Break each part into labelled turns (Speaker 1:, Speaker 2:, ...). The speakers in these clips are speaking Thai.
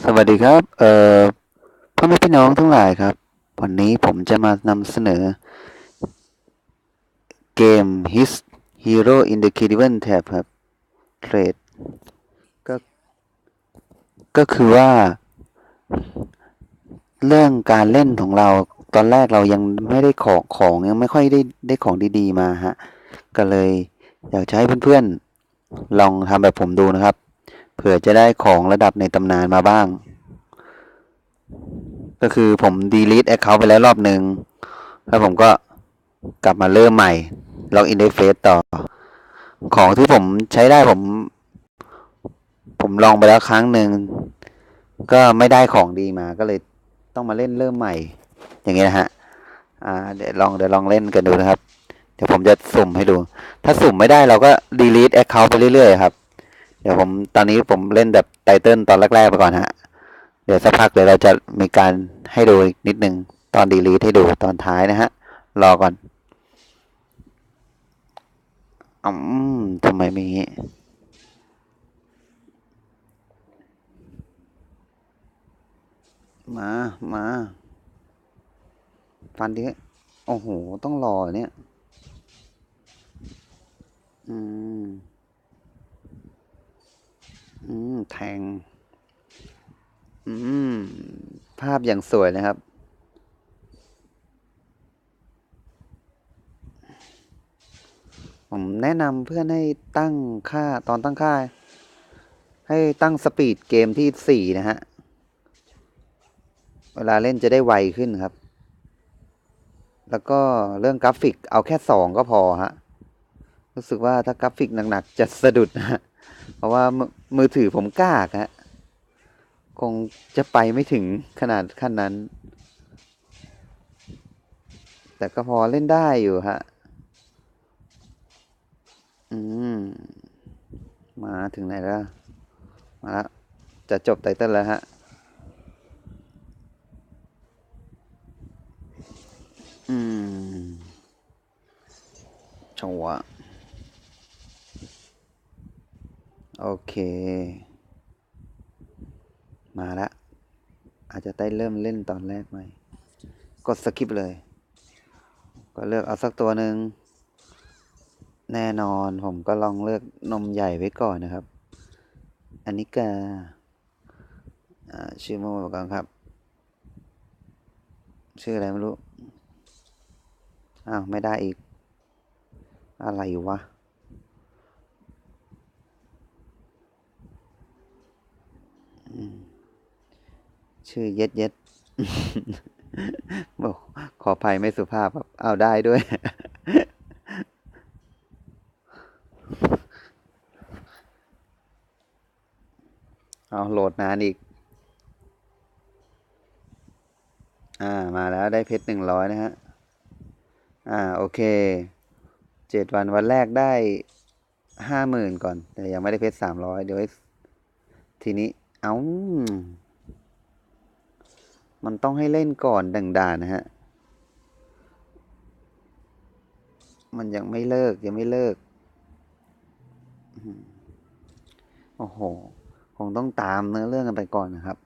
Speaker 1: สวัสดีครับ เอ่อพ่อแม่พี่น้องทั้งหลายครับ วันนี้ผมจะมานำเสนอ เกม His Hero in the Caravan Tab ครับ เทรด ก็ ก็คือว่า เรื่องการเล่นของเรา ตอนแรกเรายังไม่ได้ของของยังไม่ค่อยได้ได้ของดีๆมาฮะ ก็เลยอยากจะให้เพื่อนๆ ลองทำแบบผมดูนะครับ เผื่อจะได้ของระดับในตำนานมาบ้าง ก็คือผมดีลิทแอคเคาท์ไปแล้วรอบหนึ่งแล้วผมก็กลับมาเริ่มใหม่ล็อกอินได้เฟซต่อ ของที่ผมใช้ได้ผม ผมลองไปแล้วครั้งหนึ่งก็ไม่ได้ของดีมาก็เลยต้องมาเล่นเริ่มใหม่ อย่างเงี้ยนะฮะอ่าเดี๋ยวลองเดี๋ยวลองเล่นกันดูนะครับ เดี๋ยวผมจะสุ่มให้ดู ถ้าสุ่มไม่ได้เราก็ดีลิทแอคเคาท์ไปเรื่อยๆครับ เดี๋ยวผมตอนนี้ผมเล่นแบบไตเติลตอนแรกๆไปก่อนฮะ เดี๋ยวสักพักเดี๋ยวเราจะมีการให้ดูอีกนิดนึงตอนดีลีทให้ดูตอนท้ายนะฮะ รอก่อนอืมทำไมมีมา มา ฟันดิโอ้โห ต้องรอเนี่ย อืม อืมแทง อืม ภาพอย่างสวยนะครับ ผมแนะนำเพื่อนให้ตั้งค่าตอนตั้งค่า ให้ตั้งสปีดเกมที่สี่นะฮะ เวลาเล่นจะได้ไวขึ้นครับ แล้วก็เรื่องกราฟิกเอาแค่สองก็พอฮะ รู้สึกว่าถ้ากราฟิกหนัก ๆ จะสะดุดนะเพราะว่า มือถือผมกล้ากฮะคงจะไปไม่ถึงขนาดขั้นนั้น แต่ก็พอเล่นได้อยู่ฮะ อืม มาถึงไหนแล้ว มาแล้ว จะจบไตเติ้ลแล้วฮะ อืม จังหวะ โอเค มาล้วอาจจะได้เริ่มเล่นตอนแรกไหม กดสกิปเลย ก็เลือกเอาสักตัวหนึ่ง แน่นอนผมก็ลองเลือกนมใหญ่ไว้ก่อนนะครับ อันนี้กาชื่อโมก่อนครับ ชื่ออะไรไม่รู้ อ้าว ไม่ได้อีก อะไรวะ ชื่อเย็ดเย็ดบอกขออภัยไม่สุภาพครับเอาได้ด้วย เอาโหลดนานอีก อ่ามาแล้วได้เพชรหนึ่งร้อยนะฮะ อ่าโอเค เจ็ดวันวันแรกได้ห้าหมื่นก่อน แต่ยังไม่ได้เพชรสามร้อยเดี๋ยวทีนี้ เอา้า มันต้องให้เล่นก่อนดังด่านนะฮะ มันยังไม่เลิกยังไม่เลิก โอ้โห คงต้องตามเนื้อเรื่องกันไปก่อนนะครับ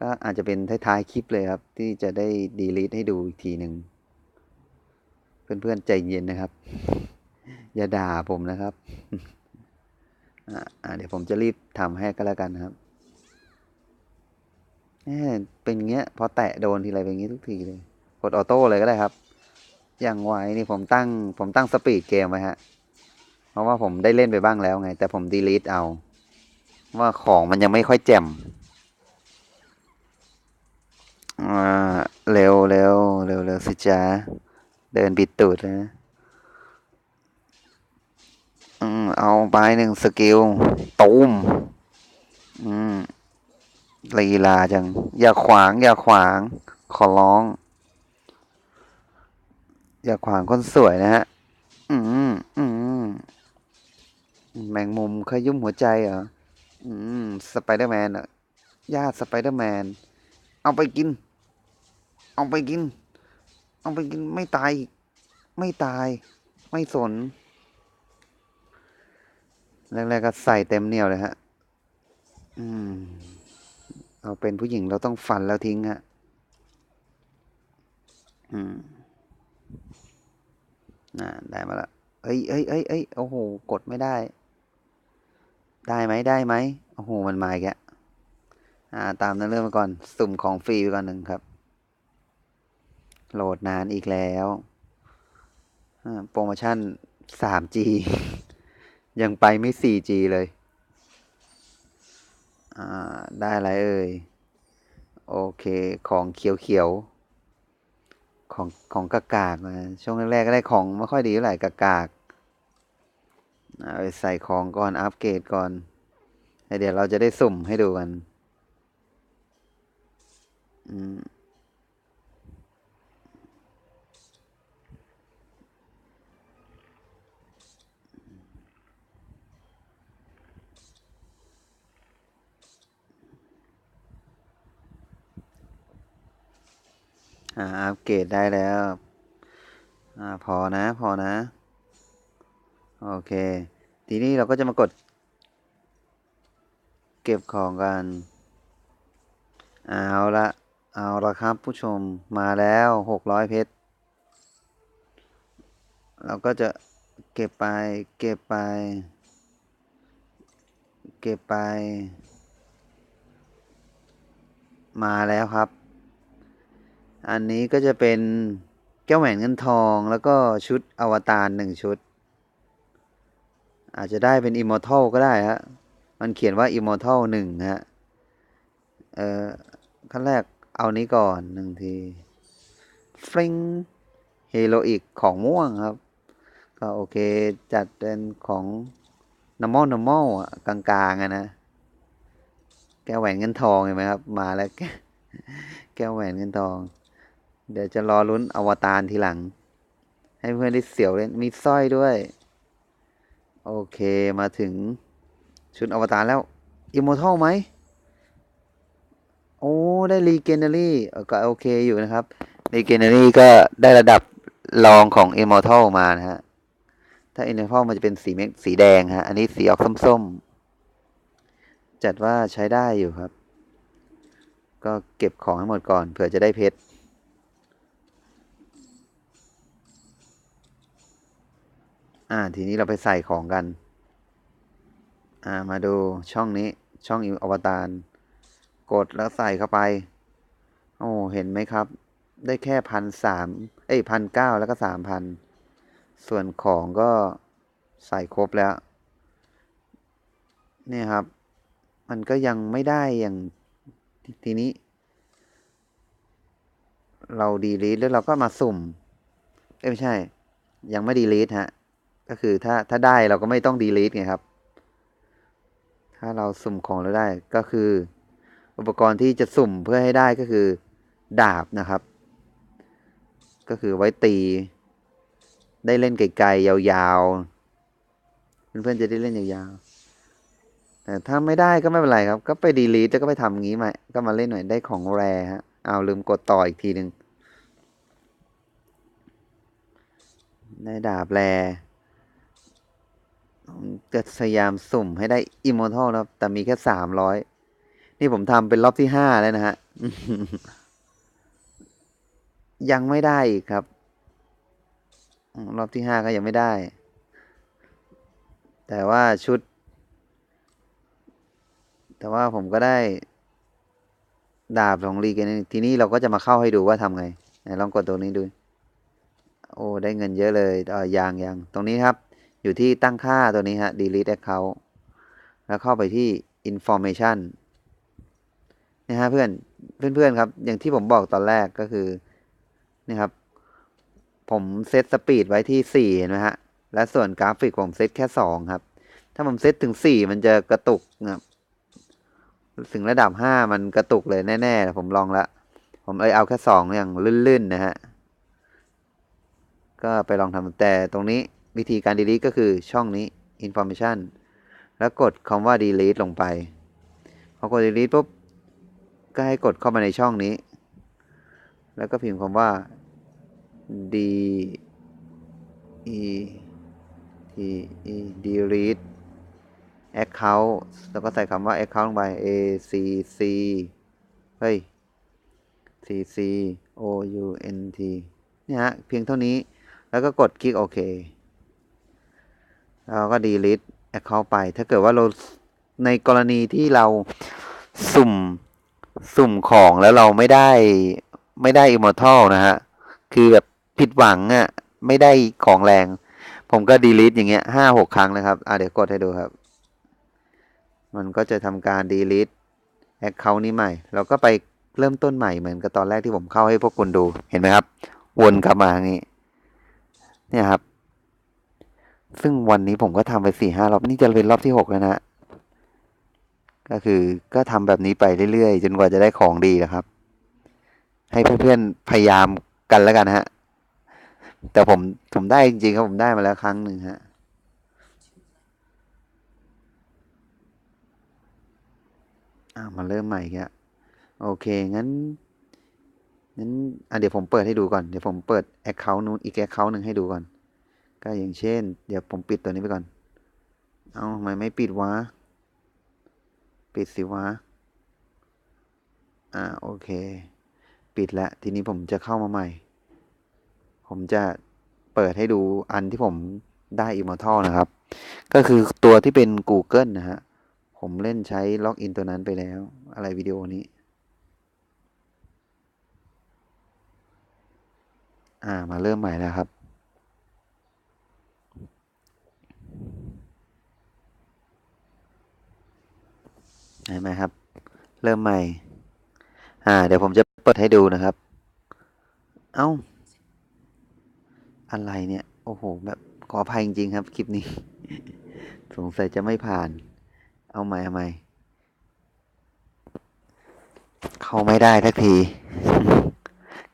Speaker 1: ก็อาจจะเป็นท้ายๆคลิปเลยครับ ที่จะได้ดีลีทให้ดูอีกทีหนึ่ง เพื่อนๆใจเย็นนะครับ อย่าด่าผมนะครับ อ่าเดี๋ยวผมจะรีบทำให้ก็แล้วกันนะครับ เป็นเงี้ย พอแตะโดนทีไรเป็นงี้ทุกทีเลย กดออโต้เลยก็ได้ครับ อย่างไวนี่ผมตั้ง ผมตั้งสปีดเกมไว้ฮะ เพราะว่าผมได้เล่นไปบ้างแล้วไง แต่ผมดีลีทเอา ว่าของมันยังไม่ค่อยแจ่มเร็วเร็วเร็วเร็วสิจ้าเดินบิดตูดนะอืมเอาไปหนึ่งสกิลตูมอืม ลีลาจัง อย่าขวาง อย่าขวาง ขอร้อง อย่าขวางคนสวยนะฮะ อืมอืมแมงมุมขยุ่มหัวใจเหรอ อืม สไปเดอร์แมนอะญาติสไปเดอร์แมน เอาไปกิน เอาไปกิน เอาไปกินไม่ตาย ไม่ตาย ไม่สน แรกๆก็ใส่เต็มเหนียวเลยฮะออืม เราเป็นผู้หญิงเราต้องฟันแล้วทิ้งอะอืมน่าได้มาละเอ้ยเอ้ยเอ้ยเอ้ยโอ้โห กดไม่ได้ ได้ไหมได้ไหมโอ้โห มันมาอีกแล้วอ่า ตามนั้นเรื่องมาก่อน สุ่มของฟรีไปก่อนหนึ่งครับ โหลดนานอีกแล้วโปรโมชั่น 3G ยังไปไม่ 4G เลย อ่า ได้อะไรเอ่ย โอเค ของเขียวๆ ของของกากากมาช่วงแรกๆก็ได้ของไม่ค่อยดีเท่าไหร่กากากเอาไปใส่ของก่อนอัปเกรดก่อนเดี๋ยวเราจะได้สุ่มให้ดูกัน อืม อ่าอัปเกรดได้แล้ว อ่าพอนะพอนะ โอเค ทีนี้เราก็จะมากด เก็บของกัน เอาละเอาละครับผู้ชมมาแล้วหกร้อยเพชร เราก็จะเก็บไป เก็บไป เก็บไป มาแล้วครับ อันนี้ก็จะเป็นแก้วแหวนเงินทองแล้วก็ชุดอวตารหนึ่งชุด อาจจะได้เป็นอิมมอร์ทัลก็ได้ฮะ มันเขียนว่าอิมมอร์ทัลหนึ่งฮะ เอ่อขั้นแรกเอานี้ก่อนหนึ่งทีฟริงเฮโรอีกของม่วงครับ ก็โอเคจัดเป็นของ normal normal อะกลางๆอะนะ แก้วแหวนเงินทองเห็นไหมครับ มาแล้วแก้วแหวนเงินทอง เดี๋ยวจะรอลุ้นอวตารทีหลัง ให้เพื่อนได้เสียวเล่นมีสร้อยด้วย โอเคมาถึงชุดอวตารแล้วอิมมอร์ทัลไหมโอ้ได้รีเกนเนอรี่ก็โอเคอยู่นะครับรีเกนเนอรี่ก็ได้ระดับรองของอิมมอร์ทัลมานะฮะถ้าอิมมอร์ทัลมันจะเป็นสีเมสีแดงฮะอันนี้สีออกส้มๆ จัดว่าใช้ได้อยู่ครับ ก็เก็บของให้หมดก่อนเผื่อจะได้เพชร อ่า ทีนี้เราไปใส่ของกัน อ่า มาดูช่องนี้ ช่องอวตาร กดแล้วใส่เข้าไป โอ้ เห็นไหมครับ ได้แค่พันสาม เอ้ยพันเก้าแล้วก็สามพัน ส่วนของก็ใส่ครบแล้ว เนี่ยครับ มันก็ยังไม่ได้อย่างททีนี้ เราดีลีทแล้วเราก็มาสุ่ม เอ้ยไม่ใช่ ยังไม่ดีลีทฮะ ก็คือถ้าถ้าได้เราก็ไม่ต้องดีลีทไงครับ ถ้าเราสุ่มของแล้วได้ก็คือ อุปกรณ์ที่จะสุ่มเพื่อให้ได้ก็คือ ดาบนะครับ ก็คือไว้ตี ได้เล่นไกลๆยาวๆ เพื่อนๆจะได้เล่นยาวๆ แต่ถ้าไม่ได้ก็ไม่เป็นไรครับ ก็ไปดีลีทแล้วก็ไปทำงี้มาก็มาเล่นหน่อยได้ของแรฮะเอาลืมกดต่ออีกทีหนึ่งได้ดาบแร จะพยายามสุ่มให้ได้อิมมอร์ทัลนะครับ แต่มีแค่สามร้อยนี่ผมทำเป็นรอบที่ห้าแล้วนะฮะ ยังไม่ได้อีกครับ รอบที่ห้าก็ยังไม่ได้ แต่ว่าชุด แต่ว่าผมก็ได้ ดาบของรีกันทีนี้เราก็จะมาเข้าให้ดูว่าทำไง ไหนลองกดตรงนี้ดู โอ้ ได้เงินเยอะเลยเออยังยังตรงนี้ครับ อยู่ที่ตั้งค่าตัวนี้ฮะ delete account แล้วเข้าไปที่ information นะฮะเพื่อนเพื่อนๆครับ อย่างที่ผมบอกตอนแรกก็คือนี่ครับ ผมเซตสปีดไว้ที่สี่เห็นไหมฮะ และส่วนกราฟิกผมเซตแค่สองครับ ถ้าผมเซตถึงสี่มันจะกระตุกนะครับถึงระดับห้ามันกระตุกเลยแน่ๆผมลองละผมเลยเอาแค่สองอย่างลื่นๆนะฮะ ก็ไปลองทำแต่ตรงนี้ วิธีการ delete ก็คือช่องนี้ information แล้วกดคำว่า delete ลงไป พอกด delete ปุ๊บ ก็ให้กดเข้ามาในช่องนี้ แล้วก็พิมพ์คำว่า d e t e delete account แล้วก็ใส่คำว่า account ลงไป a c c เฮ้ย c c o u n t เนี่ยฮะ เพียงเท่านี้ แล้วก็กดคลิกโอเค แล้วก็ delete account ไป ถ้าเกิดว่าเราในกรณีที่เราสุ่มสุ่มของแล้วเราไม่ได้ไม่ได้ immortal นะฮะ คือแบบผิดหวังอะ่ะ ไม่ได้ของแรง ผมก็ delete อย่างเงี้ยห้าหกครั้งนะครับ อะเดี๋ยวกดให้ดูครับ มันก็จะทำการ delete account นี้ใหม่ เราก็ไปเริ่มต้นใหม่เหมือนกับตอนแรกที่ผมเข้าให้พวกคุณดู เห็นไหมครับ วนกลับมาอย่างนี้ เนี่ยครับ ซึ่งวันนี้ผมก็ทำไปสี่ห้ารอบนี่จะเป็นรอบที่หกแล้วนะ ก็คือก็ทำแบบนี้ไปเรื่อยๆ จนกว่าจะได้ของดีนะครับ ให้เพื่อนๆพยายามกันแล้วกันฮะ แต่ผมผมได้จริงๆครับผมได้มาแล้วครั้งหนึ่งฮะอ่ามาเริ่มใหม่อีกแล้วโอเค งั้นงั้นอะเดี๋ยวผมเปิดให้ดูก่อน เดี๋ยวผมเปิด Account นู้นอีก Account หนึ่งให้ดูก่อน ก็อย่างเช่น เดี๋ยวผมปิดตัวนี้ไปก่อน เอาทำไมไม่ปิดวะ ปิดสิวะ อ่าโอเค ปิดแล้วทีนี้ผมจะเข้ามาใหม่ ผมจะเปิดให้ดูอันที่ผมได้ Immortal นะครับ ก็คือตัวที่เป็น Google นะฮะ ผมเล่นใช้ล็อกอินตัวนั้นไปแล้ว อะไรวิดีโอนี้ อ่ามาเริ่มใหม่แล้วครับ เห็นไหมครับ เริ่มใหม่ อ่า เดี๋ยวผมจะเปิดให้ดูนะครับ เอ้า อะไรเนี่ย โอ้โห แบบขออภัยจริงๆครับ คลิปนี้ สงสัยจะไม่ผ่าน เอาใหม่เอาใหม่ เข้าไม่ได้ทักที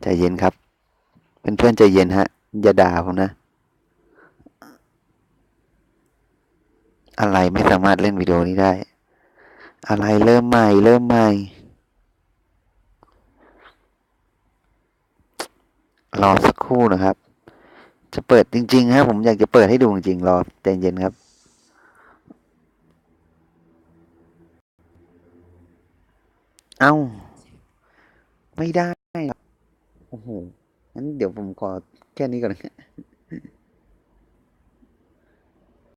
Speaker 1: ใจเย็นครับ เป็นเพื่อนใจเย็นฮะ อย่าด่าผมนะ อะไรไม่สามารถเล่นวิดีโอนี้ได้ อะไรเริ่มใหม่ เริ่มใหม่ รอสักครู่นะครับ จะเปิดจริงๆครับผมอยากจะเปิดให้ดูจริงๆรอใจเย็นครับเอ้า ไม่ได้โอ้โหงั้นเดี๋ยวผมขอแค่นี้ก่อนนะ